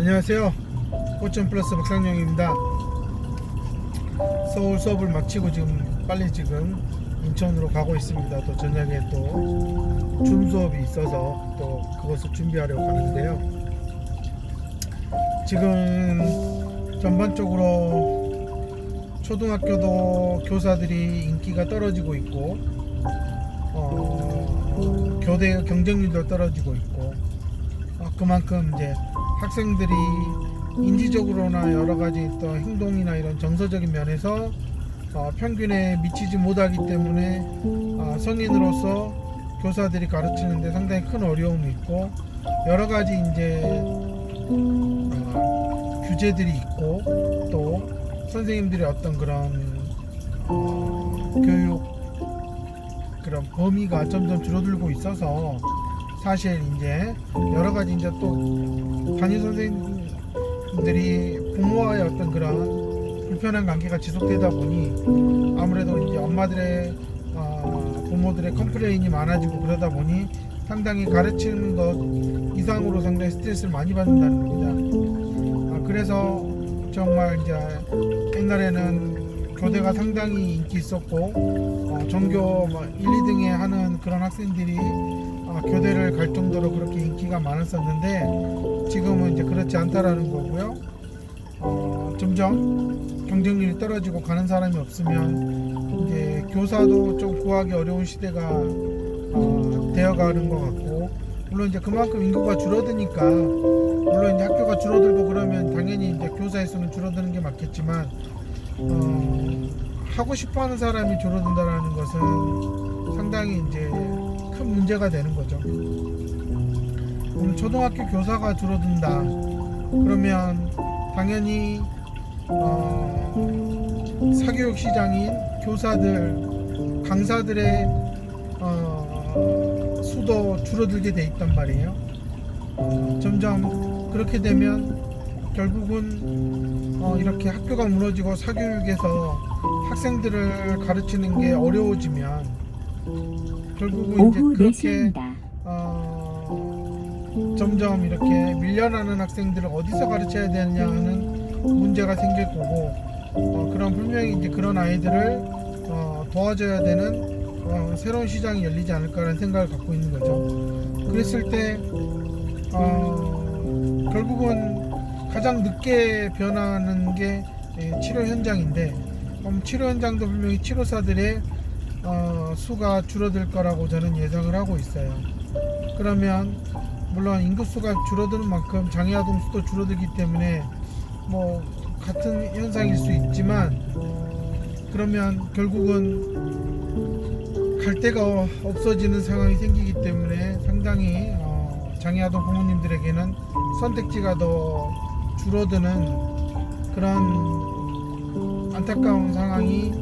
안녕하세요. 꽃점 플러스 박상영입니다. 서울 수업을 마치고 지금 빨리 지금 인천으로 가고 있습니다. 또 저녁에 또 줌 수업이 있어서 또 그것을 준비하려고 하는데요. 지금 전반적으로 초등학교도 교사들이 인기가 떨어지고 있고 어, 교대 경쟁률도 떨어지고 있고 어, 그만큼 이제 학생들이 인지적으로나 여러 가지 또 행동이나 이런 정서적인 면에서 어, 평균에 미치지 못하기 때문에 어, 성인으로서 교사들이 가르치는데 상당히 큰 어려움이 있고 여러 가지 이제 어, 규제들이 있고 또 선생님들의 어떤 그런 어, 교육 그런 범위가 점점 줄어들고 있어서 사실 이제 여러 가지 이제 또 담임 선생님들이 부모와의 어떤 그런 불편한 관계가 지속되다 보니 아무래도 이제 엄마들의 어, 부모들의 컴플레인이 많아지고 그러다 보니 상당히 가르치는 것 이상으로 상당히 스트레스를 많이 받는다는 겁니다. 아, 그래서 정말 이제 옛날에는 교대가 상당히 인기 있었고 어, 전교 뭐 1, 2등에 하는 그런 학생들이 아, 교대를 갈 정도로 그렇게 인기가 많았었는데 지금은 이제 그렇지 않다라는 거고요. 어, 점점 경쟁률이 떨어지고 가는 사람이 없으면 이제 교사도 좀 구하기 어려운 시대가 어, 되어가는 것 같고 물론 이제 그만큼 인구가 줄어드니까 물론 이제 학교가 줄어들고 그러면 당연히 이제 교사의 수는 줄어드는 게 맞겠지만 어, 하고 싶어하는 사람이 줄어든다라는 것은 상당히 이제 큰 문제가 되는 거죠. 오늘 초등학교 교사가 줄어든다. 그러면 당연히 어, 사교육 시장인 교사들, 강사들의 어, 수도 줄어들게 돼 있단 말이에요. 어, 점점 그렇게 되면 결국은 어, 이렇게 학교가 무너지고 사교육에서 학생들을 가르치는 게 어려워지면 결국은 오후 이제 그렇게 4시입니다. 어, 점점 이렇게 밀려나는 학생들을 어디서 가르쳐야 되느냐 하는 문제가 생길 거고 어, 그런 분명히 이제 그런 아이들을 어, 도와줘야 되는 어, 새로운 시장이 열리지 않을까라는 생각을 갖고 있는 거죠. 그랬을 때 어, 결국은 가장 늦게 변하는 게 예, 치료 현장인데 그럼 치료 현장도 분명히 치료사들의 어, 수가 줄어들 거라고 저는 예상을 하고 있어요. 그러면 물론 인구수가 줄어드는 만큼 장애아동 수도 줄어들기 때문에 뭐 같은 현상일 수 있지만 그러면 결국은 갈 데가 없어지는 상황이 생기기 때문에 상당히 어, 장애아동 부모님들에게는 선택지가 더 줄어드는 그런 안타까운 상황이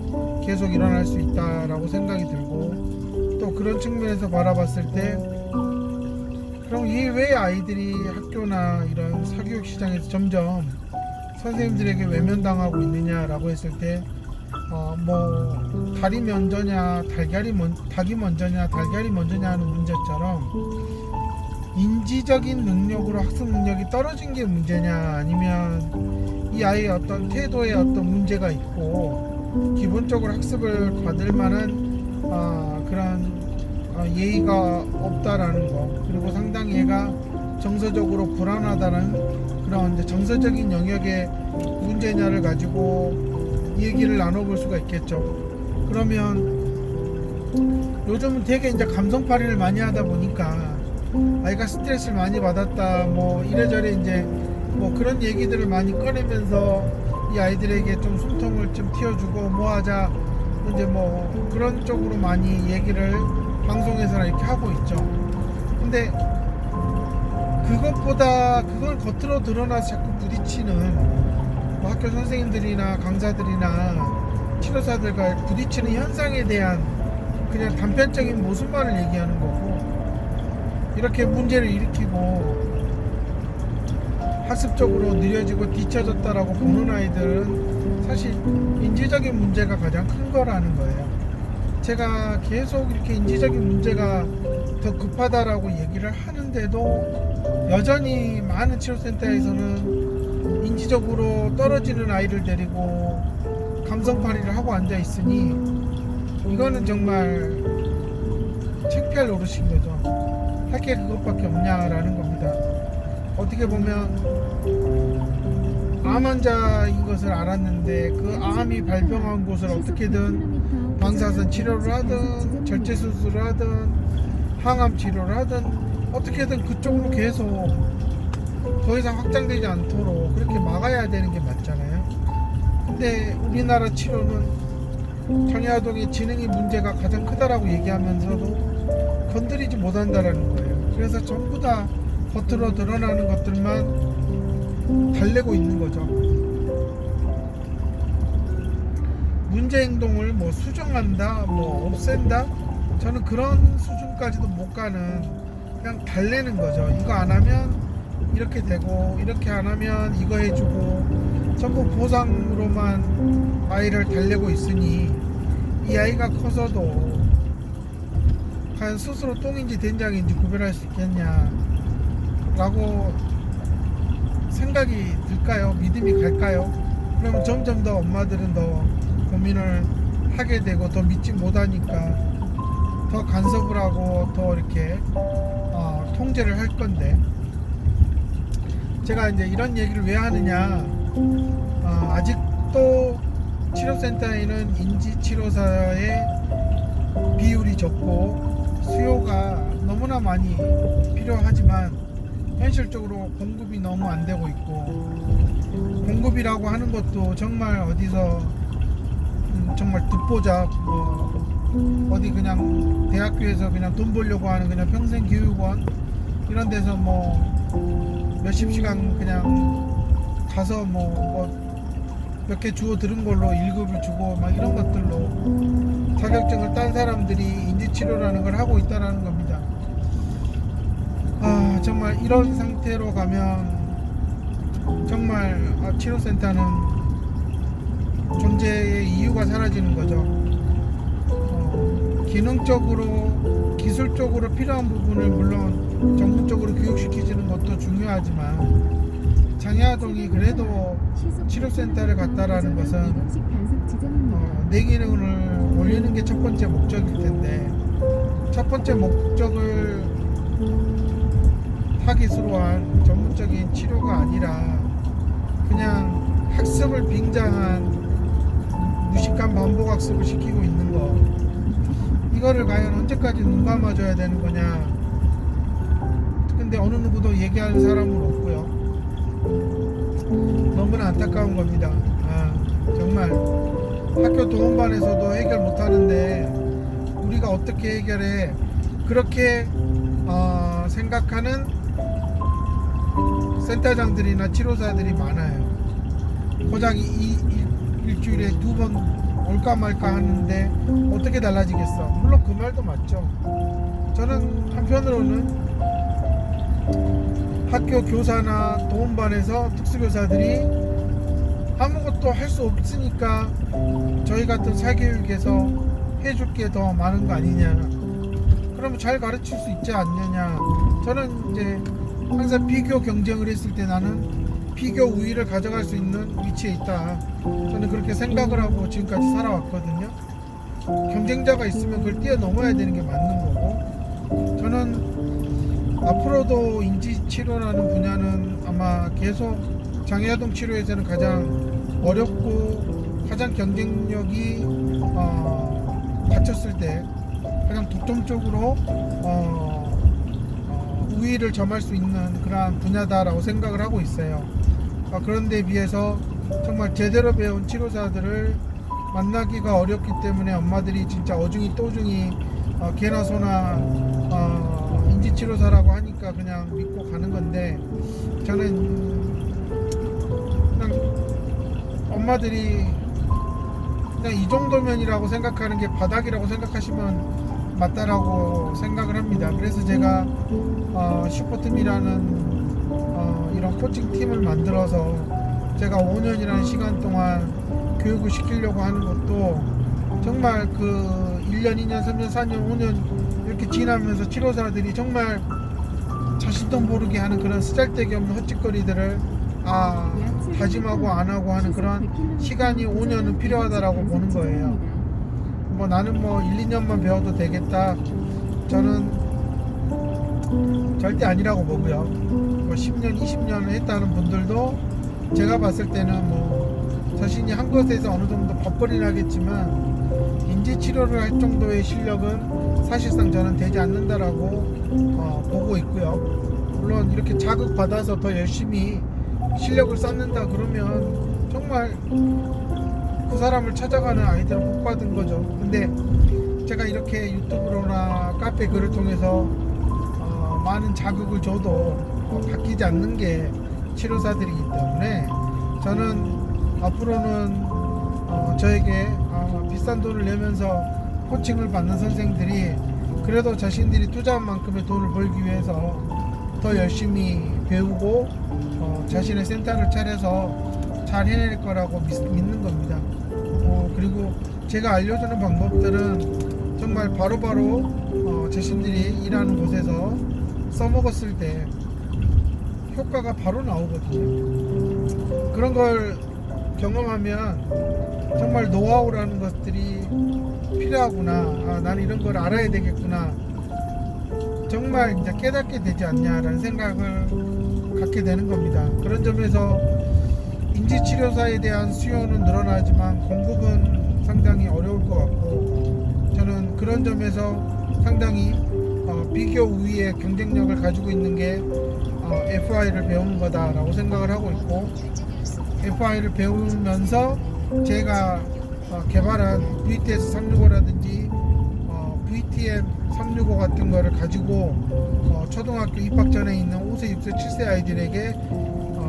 계속 일어날 수 있다라고 생각이 들고 또 그런 측면에서 바라봤을 때 그럼 이 왜 아이들이 학교나 이런 사교육 시장에서 점점 선생님들에게 외면당하고 있느냐라고 했을 때 어, 뭐 달이 먼저냐 달걀이 먼 닭이 먼저냐 달걀이 먼저냐 하는 문제처럼 인지적인 능력으로 학습 능력이 떨어진 게 문제냐 아니면 이 아이의 어떤 태도에 어떤 문제가 있고 기본적으로 학습을 받을 만한 아, 그런 어, 예의가 없다라는 거 그리고 상당히 얘가 정서적으로 불안하다는 그런 이제 정서적인 영역의 문제냐를 가지고 얘기를 나눠볼 수가 있겠죠. 그러면 요즘은 되게 이제 감성팔이를 많이 하다 보니까 아이가 스트레스를 많이 받았다 뭐 이래저래 이제 뭐 그런 얘기들을 많이 꺼내면서 이 아이들에게 좀 숨통을 좀 틔워주고 뭐 하자 이제 뭐 그런 쪽으로 많이 얘기를 방송에서나 이렇게 하고 있죠. 근데 그것보다 그걸 겉으로 드러나서 자꾸 부딪히는 뭐 학교 선생님들이나 강사들이나 치료사들과 부딪히는 현상에 대한 그냥 단편적인 모습만을 얘기하는 거고 이렇게 문제를 일으키고 학습적으로 느려지고 뒤처졌다라고 보는 아이들은 사실 인지적인 문제가 가장 큰 거라는 거예요. 제가 계속 이렇게 인지적인 문제가 더 급하다라고 얘기를 하는데도 여전히 많은 치료센터에서는 인지적으로 떨어지는 아이를 데리고 감성팔이를 하고 앉아 있으니 이거는 정말 창피할 노릇인 거죠. 할 게 그것밖에 없냐라는 겁니다. 어떻게 보면 암 환자인 것을 알았는데 그 암이 발병한 곳을 어떻게든 방사선 치료를 하든 절제 수술을 하든 항암 치료를 하든 어떻게든 그쪽으로 계속 더 이상 확장되지 않도록 그렇게 막아야 되는 게 맞잖아요. 근데 우리나라 치료는 장애아동의 지능이 문제가 가장 크다라고 얘기하면서도 건드리지 못한다라는 거예요. 그래서 전부 다 겉으로 드러나는 것들만 달래고 있는 거죠. 문제 행동을 뭐 수정한다, 뭐 없앤다. 저는 그런 수준까지도 못 가는 그냥 달래는 거죠. 이거 안 하면 이렇게 되고 이렇게 안 하면 이거 해주고 전부 보상으로만 아이를 달래고 있으니 이 아이가 커서도 과연 스스로 똥인지 된장인지 구별할 수 있겠냐 라고 생각이 들까요? 믿음이 갈까요? 그러면 점점 더 엄마들은 더 고민을 하게 되고 더 믿지 못하니까 더 간섭을 하고 더 이렇게 어, 통제를 할 건데 제가 이제 이런 얘기를 왜 하느냐 어, 아직도 치료센터에는 인지치료사의 비율이 적고 수요가 너무나 많이 필요하지만 현실적으로 공급이 너무 안 되고 있고 공급이라고 하는 것도 정말 어디서 음, 정말 듣보잡 뭐 어디 그냥 대학교에서 그냥 돈 벌려고 하는 그냥 평생 교육원 이런 데서 뭐 몇십 시간 그냥 가서 뭐 몇 개 주워 들은 걸로 1급을 주고 막 이런 것들로 자격증을 딴 사람들이 인지치료라는 걸 하고 있다는 겁니다. 아 정말 이런 상태로 가면 정말 아, 치료센터는 존재의 이유가 사라지는 거죠. 어, 기능적으로 기술적으로 필요한 부분을 물론 전문적으로 교육시키는 것도 중요하지만 장애아동이 그래도 치료센터를 갔다라는 것은 어, 내 기능을 올리는 게 첫 번째 목적일 텐데 첫 번째 목적을 타깃으로 한 전문적인 치료가 아니라 그냥 학습을 빙자한 무식한 반복 학습을 시키고 있는 거. 이거를 과연 언제까지 눈 감아줘야 되는 거냐. 근데 어느 누구도 얘기하는 사람은 없고요. 너무나 안타까운 겁니다. 아, 정말. 학교 동원반에서도 해결 못하는데 우리가 어떻게 해결해? 그렇게 어, 생각하는 센터장들이나 치료사들이 많아요. 고작 이, 이- 일주일에 두 번 올까 말까 하는데 어떻게 달라지겠어? 물론 그 말도 맞죠. 저는 한편으로는 학교 교사나 도움반에서 특수교사들이 아무것도 할 수 없으니까 저희 같은 사교육에서 해줄 게 더 많은 거 아니냐. 그러면 잘 가르칠 수 있지 않느냐. 저는 이제 항상 비교 경쟁을 했을 때 나는 비교 우위를 가져갈 수 있는 위치에 있다. 저는 그렇게 생각을 하고 지금까지 살아왔거든요. 경쟁자가 있으면 그걸 뛰어넘어야 되는 게 맞는 거고. 저는 앞으로도 인지치료라는 분야는 아마 계속 장애아동 치료에서는 가장 어렵고 가장 경쟁력이 어, 갖췄을 때 가장 독점적으로 어, 어, 우위를 점할 수 있는 그러한 분야다라고 생각을 하고 있어요. 아, 그런데 비해서 정말 제대로 배운 치료사들을 만나기가 어렵기 때문에 엄마들이 진짜 어중이 또중이 어, 개나 소나 어, 인지치료사라고 하니까 그냥 믿고 가는 건데 저는 그냥 엄마들이 그냥 이 정도면이라고 생각하는 게 바닥이라고 생각하시면 맞다라고 생각을 합니다. 그래서 제가 어, 슈퍼팀이라는 어, 이런 코칭 팀을 만들어서 제가 5년이라는 시간 동안 교육을 시키려고 하는 것도 정말 그 1년, 2년, 3년, 4년, 5년 이렇게 지나면서 치료사들이 정말 자신도 모르게 하는 그런 쓰잘데기 없는 헛짓거리들을 아 다짐하고 안 하고 하는 그런 시간이 5년은 필요하다라고 보는 거예요. 뭐 나는 뭐 1, 2년만 배워도 되겠다. 저는 절대 아니라고 보고요. 뭐 10년, 20년을 했다는 분들도 제가 봤을 때는 뭐 자신이 한 것에서 어느 정도 밥벌이 나겠지만 인지 치료를 할 정도의 실력은 사실상 저는 되지 않는다라고 어, 보고 있고요. 물론 이렇게 자극 받아서 더 열심히 실력을 쌓는다 그러면 정말 그 사람을 찾아가는 아이들은 복 받은 거죠. 근데 제가 이렇게 유튜브로나 카페 글을 통해서 어, 많은 자극을 줘도 어, 바뀌지 않는 게 치료사들이기 때문에 저는 앞으로는 어, 저에게 어, 비싼 돈을 내면서 코칭을 받는 선생들이 그래도 자신들이 투자한 만큼의 돈을 벌기 위해서 더 열심히 배우고 어, 자신의 센터를 차려서 잘 해낼 거라고 믿, 는 겁니다. 어, 그리고 제가 알려주는 방법들은 정말 바로 바로 어, 자신들이 일하는 곳에서 써먹었을 때 효과가 바로 나오거든요. 그런 걸 경험하면 정말 노하우라는 것들이 필요하구나. 아, 나는 이런 걸 알아야 되겠구나. 정말 이제 깨닫게 되지 않냐라는 생각을 갖게 되는 겁니다. 그런 점에서 인지치료사에 대한 수요는 늘어나지만 공급은 상당히 어려울 것 같고 저는 그런 점에서 상당히 어, 비교 우위의 경쟁력을 가지고 있는 게 어, FI를 배우는 거다라고 생각을 하고 있고 FI를 배우면서 제가 어, 개발한 VTS 365라든지 어, VTM 365 같은 거를 가지고 어, 초등학교 입학 전에 있는 5세, 6세, 7세 아이들에게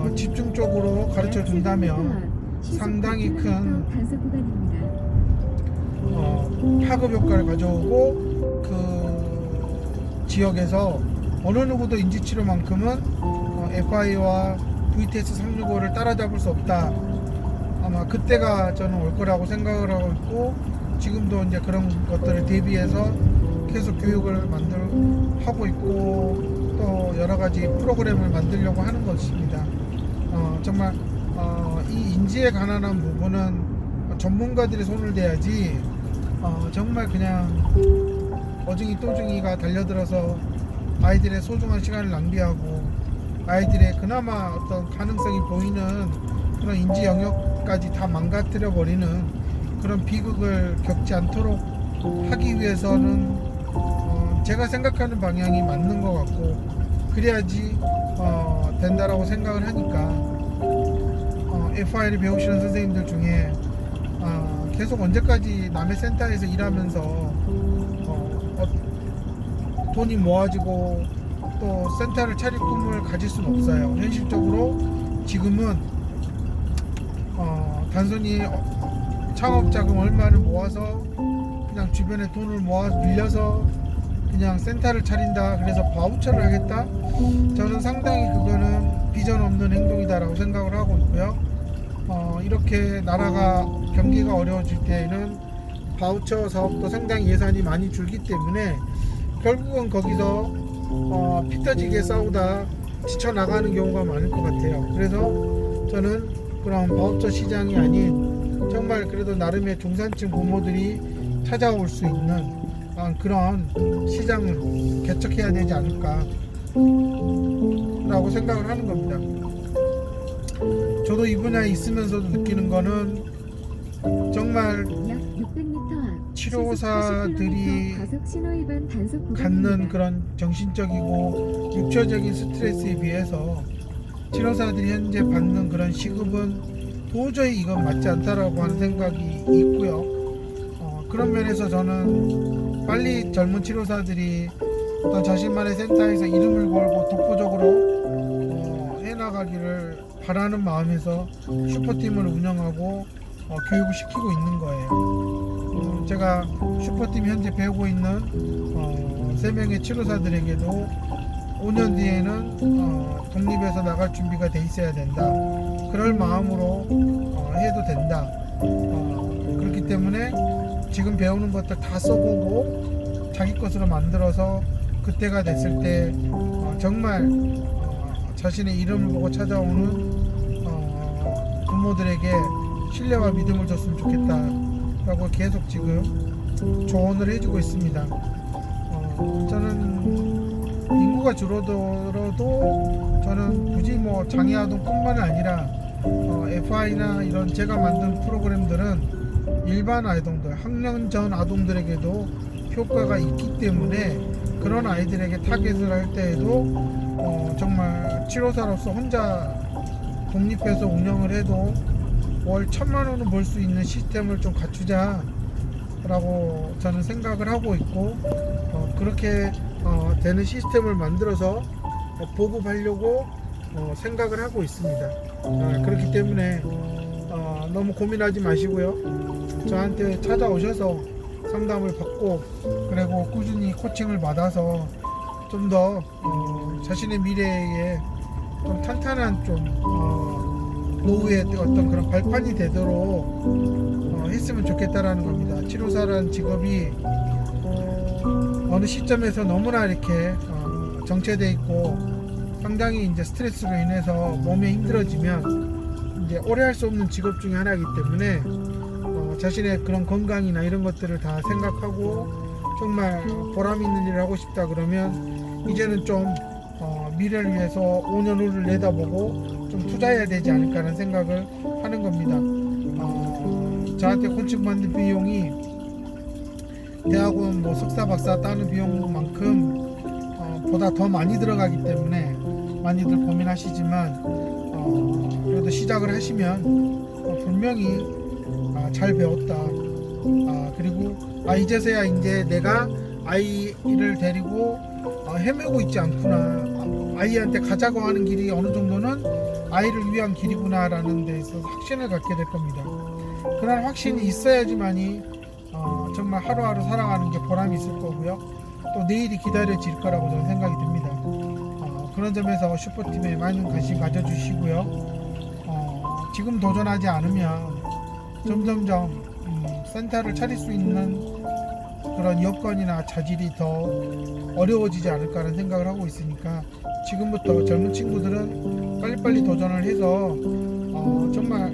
어, 집중적으로 가르쳐 준다면 상당히 큰. 어, 파급 효과를 가져오고 그 지역에서 어느 누구도 인지치료만큼은 어, FI와 VTS 365를 따라잡을 수 없다. 아마 그때가 저는 올 거라고 생각을 하고 있고 지금도 이제 그런 것들을 대비해서 계속 교육을 만들 하고 있고 또 여러 가지 프로그램을 만들려고 하는 것입니다. 어, 정말 어, 이 인지에 관한 부분은 전문가들의 손을 대야지 어, 정말 그냥 어중이 또중이가 달려들어서 아이들의 소중한 시간을 낭비하고 아이들의 그나마 어떤 가능성이 보이는 그런 인지 영역까지 다 망가뜨려 버리는 그런 비극을 겪지 않도록 하기 위해서는 어, 제가 생각하는 방향이 맞는 것 같고 그래야지 어, 된다라고 생각을 하니까 어, FI를 배우시는 선생님들 중에 어, 계속 언제까지 남의 센터에서 일하면서 어, 어, 돈이 모아지고 또 센터를 차릴 꿈을 가질 수는 없어요. 현실적으로 지금은 어, 단순히 어, 창업 자금 얼마를 모아서 그냥 주변에 돈을 모아 빌려서 그냥 센터를 차린다 그래서 바우처를 하겠다 저는 상당히 그거는 비전 없는 행동이다라고 생각을 하고 있고요 어, 이렇게 나라가 경기가 어려워질 때에는 바우처 사업도 상당히 예산이 많이 줄기 때문에 결국은 거기서 어, 피 터지게 싸우다 지쳐 나가는 경우가 많을 것 같아요 그래서 저는 그런 바우처 시장이 아닌 정말 그래도 나름의 중산층 부모들이 찾아올 수 있는 아, 그런 시장을 개척해야 되지 않을까 라고 생각을 하는 겁니다. 저도 이 분야에 있으면서도 느끼는 거는 정말 약 600m 앞 치료사들이. 갖는 그런 정신적이고 육체적인 스트레스에 비해서 치료사들이 현재 받는 그런 시급은 도저히 이건 맞지 않다라고 하는 생각이 있고요. 어, 그런 면에서 저는 빨리 젊은 치료사들이 어떤 자신만의 센터에서 이름을 걸고 독보적으로 어, 해나가기를 바라는 마음에서 슈퍼팀을 운영하고 어, 교육을 시키고 있는 거예요. 어, 제가 슈퍼팀 현재 배우고 있는 어, 3명의 치료사들에게도 5년 뒤에는 어, 독립해서 나갈 준비가 돼 있어야 된다. 그럴 마음으로 어, 해도 된다. 어, 그렇기 때문에 지금 배우는 것들 다 써보고 자기 것으로 만들어서 그때가 됐을 때 어, 정말 어, 자신의 이름을 보고 찾아오는 어, 부모들에게 신뢰와 믿음을 줬으면 좋겠다라고 계속 지금 조언을 해주고 있습니다. 어, 저는 인구가 줄어들어도 저는 굳이 뭐 장애 아동뿐만 아니라 어, FI나 이런 제가 만든 프로그램들은 일반 아동들, 학년 전 아동들에게도 효과가 있기 때문에 그런 아이들에게 타겟을 할 때에도 어, 정말 치료사로서 혼자 독립해서 운영을 해도 월 천만 원은 벌 수 있는 시스템을 좀 갖추자 라고 저는 생각을 하고 있고 어, 그렇게 어, 되는 시스템을 만들어서 어, 보급하려고 어, 생각을 하고 있습니다. 아, 그렇기 때문에 어, 너무 고민하지 마시고요. 저한테 찾아오셔서 상담을 받고 그리고 꾸준히 코칭을 받아서 좀더 어, 자신의 미래에 좀 탄탄한 좀 어, 노후의 어떤 그런 발판이 되도록 어, 했으면 좋겠다라는 겁니다. 치료사라는 직업이 어느 시점에서 너무나 이렇게 어, 정체돼 있고 상당히 이제 스트레스로 인해서 몸에 힘들어지면 이제 오래 할 수 없는 직업 중에 하나이기 때문에 어, 자신의 그런 건강이나 이런 것들을 다 생각하고 정말 보람 있는 일을 하고 싶다 그러면 이제는 좀 어, 미래를 위해서 5년 후를 내다보고 좀 투자해야 되지 않을까라는 생각을 하는 겁니다. 어, 저한테 콘칭 받는 비용이 대학원 뭐 석사 박사 따는 비용만큼 어, 보다 더 많이 들어가기 때문에 많이들 고민하시지만 어, 그래도 시작을 하시면 어, 분명히 아, 잘 배웠다. 아, 그리고 아 이제서야 이제 내가 아이를 데리고 어, 헤매고 있지 않구나. 아, 아이한테 가자고 하는 길이 어느 정도는 아이를 위한 길이구나라는 데서 확신을 갖게 될 겁니다. 그런 확신이 있어야지만이 어, 정말 하루하루 살아가는 게 보람이 있을 거고요. 또 내일이 기다려질 거라고 저는 생각이 듭니다. 어, 그런 점에서 슈퍼팀에 많은 관심 가져주시고요. 어, 지금 도전하지 않으면 점점점 음, 센터를 차릴 수 있는 그런 여건이나 자질이 더 어려워지지 않을까라는 생각을 하고 있으니까 지금부터 젊은 친구들은 빨리빨리 도전을 해서 어, 정말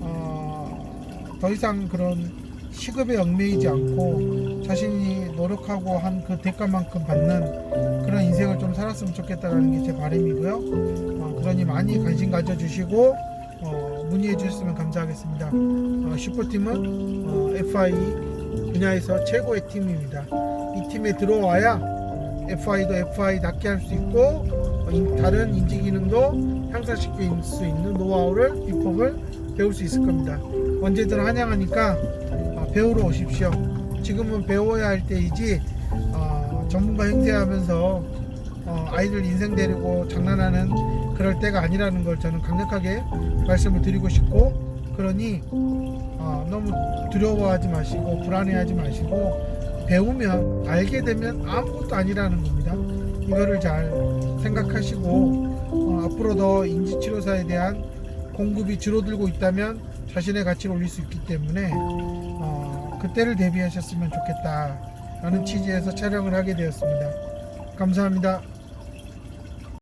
어, 더 이상 그런 시급에 얽매이지 않고 자신이 노력하고 한 그 대가만큼 받는 그런 인생을 좀 살았으면 좋겠다라는 게 제 바람이고요. 어, 그러니 많이 관심 가져주시고 어, 문의해 주셨으면 감사하겠습니다. 어, 슈퍼팀은 어, FI 분야에서 최고의 팀입니다. 이 팀에 들어와야 FI도 FI답게 할 수 있고 어, 인- 다른 인지 기능도 향상시킬 수 있는 노하우를 비법을 배울 수 있을 겁니다. 언제든 환영하니까 어, 배우러 오십시오. 지금은 배워야 할 때이지 어, 전문가 행세하면서 어, 아이들 인생 데리고 장난하는 그럴 때가 아니라는 걸 저는 강력하게 말씀을 드리고 싶고 그러니 어, 너무 두려워하지 마시고 불안해하지 마시고 배우면 알게 되면 아무것도 아니라는 겁니다. 이거를 잘 생각하시고 어, 앞으로 더 인지치료사에 대한 공급이 줄어들고 있다면 자신의 가치를 올릴 수 있기 때문에 어, 그때를 대비하셨으면 좋겠다라는 취지에서 촬영을 하게 되었습니다. 감사합니다.